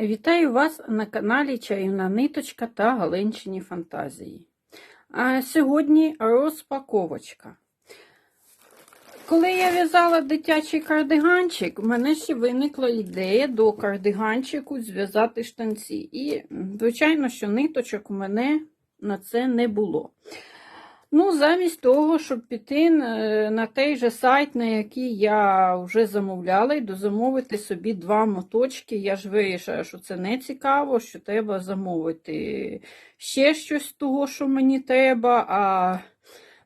Вітаю вас на каналі Чарівна Ниточка та Галинчині Фантазії. А сьогодні розпаковочка. Коли я в'язала дитячий кардиганчик, в мене ще виникла ідея до кардиганчику зв'язати штанці. І, звичайно, що ниточок у мене на це не було. Ну, замість того, щоб піти е, на той же сайт, на який я вже замовляла, і дозамовити собі два моточки. Я ж вирішила, що це не цікаво, що треба замовити ще щось того, що мені треба. А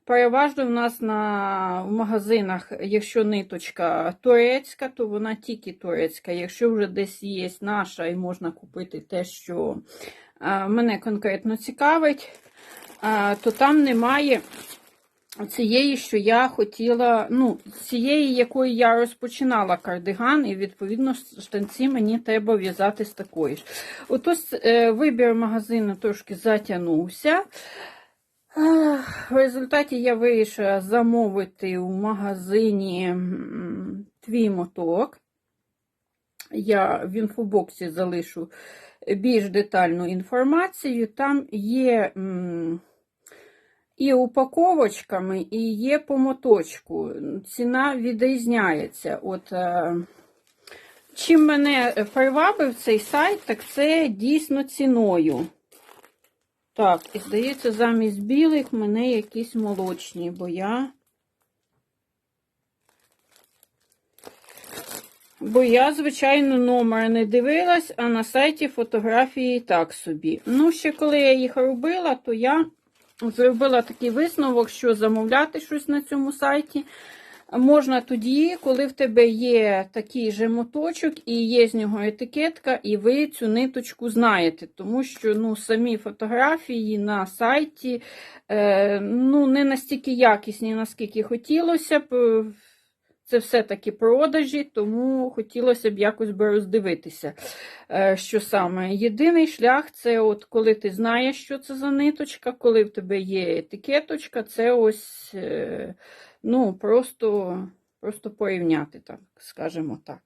переважно в нас на, в магазинах, якщо ниточка турецька, то вона тільки турецька. Якщо вже десь є наша і можна купити те, що а, мене конкретно цікавить то там немає цієї, що я хотіла, ну, цієї, якої я розпочинала кардиган, і, відповідно, штанці мені треба в'язати з такої ж. Отож, е, вибір магазину трошки затягнувся. В результаті я вирішила замовити у магазині твій моток. Я в інфобоксі залишу більш детальну інформацію. Там є і упаковочками, і є по моточку. Ціна відрізняється. От, е, чим мене привабив цей сайт, так це дійсно ціною. Так, і здається, замість білих мене якісь молочні, бо я. Бо я, звичайно, номер не дивилась, а на сайті фотографії так собі. Ну, ще коли я їх робила, то я зробила такий висновок, що замовляти щось на цьому сайті можна тоді, коли в тебе є такий же моточок і є з нього етикетка, і ви цю ниточку знаєте. Тому що ну, самі фотографії на сайті е, ну, не настільки якісні, наскільки хотілося б. Це все-таки продажі, тому хотілося б якось би роздивитися, е, що саме. Єдиний шлях це от коли ти знаєш, що це за ниточка, коли в тебе є етикеточка, це ось е, ну, просто просто порівняти, так, скажімо так,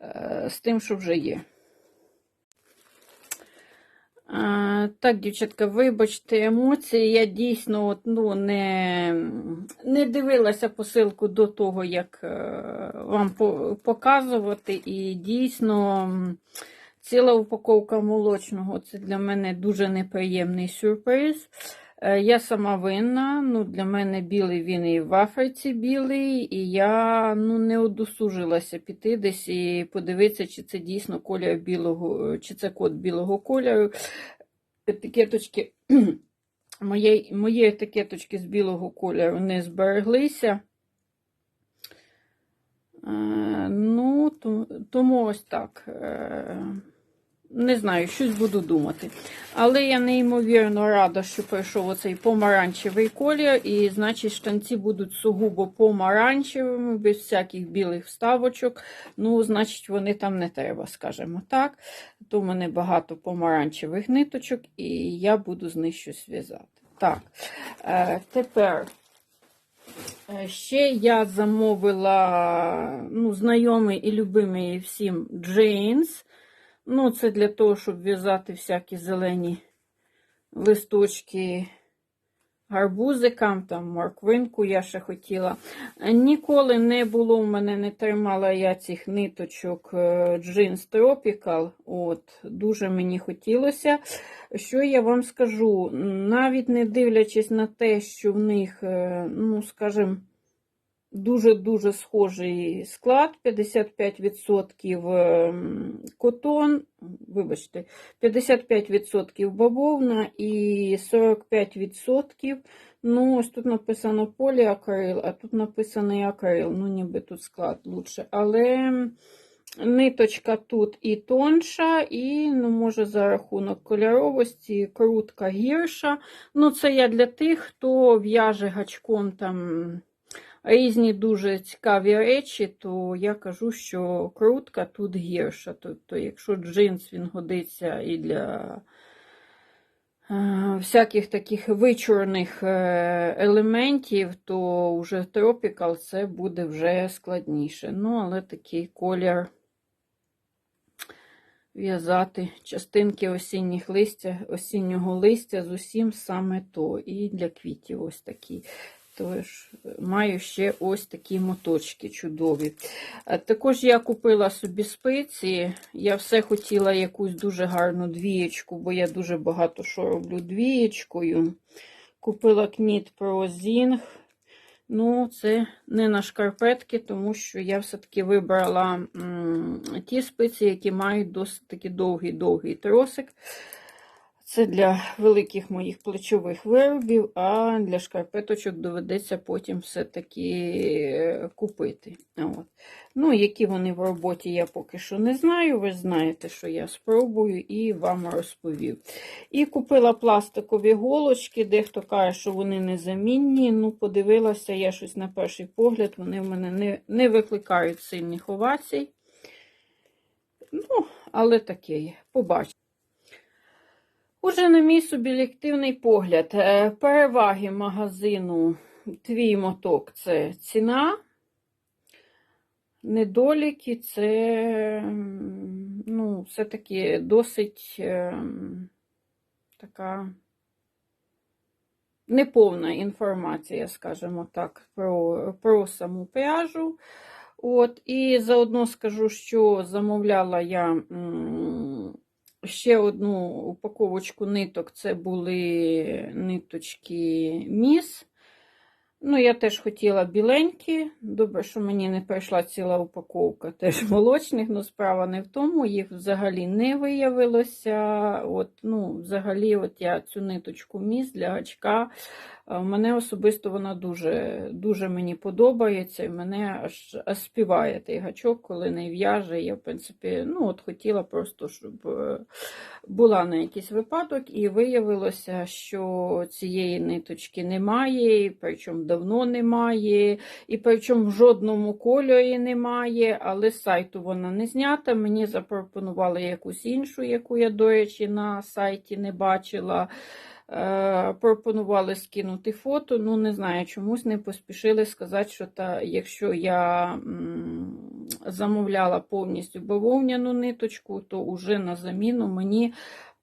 е, з тим, що вже є. А, Так, дівчатка, вибачте емоції. Я дійсно от, ну, не не дивилася посилку до того, як е, вам показувати. І дійсно ціла упаковка молочного це для мене дуже неприємний сюрприз. Е, я сама винна, ну, для мене білий він і в Африці білий, і я ну, не одосужилася піти десь і подивитися, чи це дійсно колір білого, чи це код білого кольору. Етикеточки, моєї, мої етикеточки з білого кольору не збереглися. Е, ну, тому ось так. Не знаю, щось буду думати. Але я неймовірно рада, що пройшов оцей помаранчевий колір, і, значить, штанці будуть сугубо помаранчевими, без всяких білих вставочок. Ну, значить, вони там не треба, скажімо так. То в мене багато помаранчевих ниточок, і я буду з них щось в'язати. Так, е, тепер. е, Ще я замовила ну, знайомий і любимий всім джинс. Ну, це для того, щоб в'язати всякі зелені листочки гарбузикам, там морквинку я ще хотіла. Ніколи не було в мене, не тримала я цих ниточок Jeans Tropical. От, Дуже мені хотілося. Що я вам скажу? Навіть не дивлячись на те, що в них, е, ну, скажімо, Дуже-дуже схожий склад, 55% ем, котон, вибачте, 55% бавовна і 45%. Ну, ось тут написано поліакрил, а тут написано акрил. Ну, ніби тут склад лучше. Але ниточка тут і тонша, і, ну, може, за рахунок кольоровості, крутка гірша. Ну, це я для тих, хто в'яже гачком там різні дуже цікаві речі, то я кажу, що крутка тут гірша. Тобто, якщо джинс він годиться і для е, всяких таких вичорних е, елементів, то вже Tropical це буде вже складніше. Ну, але такий колір. в'язати частинки осінніх листя, осіннього листя з усім саме то. І для квітів ось такі. Тож маю ще ось такі моточки чудові. Також я купила собі спиці. Я все хотіла якусь дуже гарну двієчку, бо я дуже багато що роблю двієчкою. Купила кніт Pro Zing. Ну, це не на шкарпетки, тому що я все-таки вибрала ті спиці, які мають досить таки довгий-довгий тросик. Це для великих моїх плечових виробів, а для шкарпеточок доведеться потім все-таки е, купити. От. Ну, які вони в роботі, я поки що не знаю. Ви знаєте, що я спробую і вам розповів. І купила пластикові голочки, дехто каже, що вони незамінні. Ну, подивилася, я щось на перший погляд, вони в мене не, не викликають сильних овацій. Ну, але таке є. Уже на мій суб'єктивний погляд, е, переваги магазину Твій моток це ціна. Недоліки це ну, все-таки досить ем, така неповна інформація, скажімо так, про, про саму пряжу. От, і заодно скажу, що замовляла я ще одну упаковочку ниток. Це були ниточки Міс. Ну, я теж хотіла біленькі. Добре, що мені не прийшла ціла упаковка теж молочних, але справа не в тому, їх взагалі не виявилося. От, ну, Взагалі, от я цю ниточку міс для гачка. А, Мене особисто вона дуже дуже мені подобається, і мене аж, аж співає той гачок, коли не в'яже. Я, в принципі, ну, от хотіла просто, щоб е, була на якийсь випадок, і виявилося, що цієї ниточки немає, причому давно немає, і причому в жодному кольорі немає, але з сайту вона не знята. Мені запропонували якусь іншу, яку я, до речі, на сайті не бачила. Е, Пропонували скинути фото, ну не знаю, чомусь не поспішили сказати, що та, якщо я замовляла повністю бавовняну ниточку, то уже на заміну мені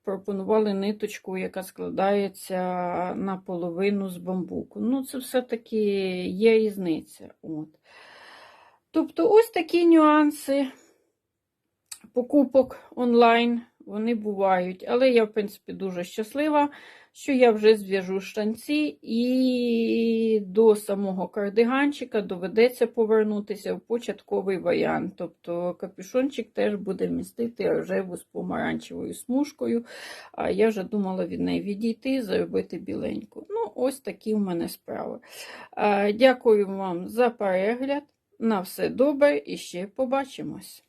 пропонували ниточку, яка складається наполовину з бамбуку. Ну, це все-таки є різниця. От. Тобто, ось такі нюанси покупок онлайн вони бувають. Але я, в принципі, дуже щаслива, що я вже зв'яжу штанці, і до самого кардиганчика доведеться повернутися в початковий варіант. Тобто капюшончик теж буде містити рожеву з помаранчевою смужкою. А я вже думала від неї відійти, заробити біленьку. Ну, ось такі в мене справи. Дякую вам за перегляд. На все добре і ще побачимось.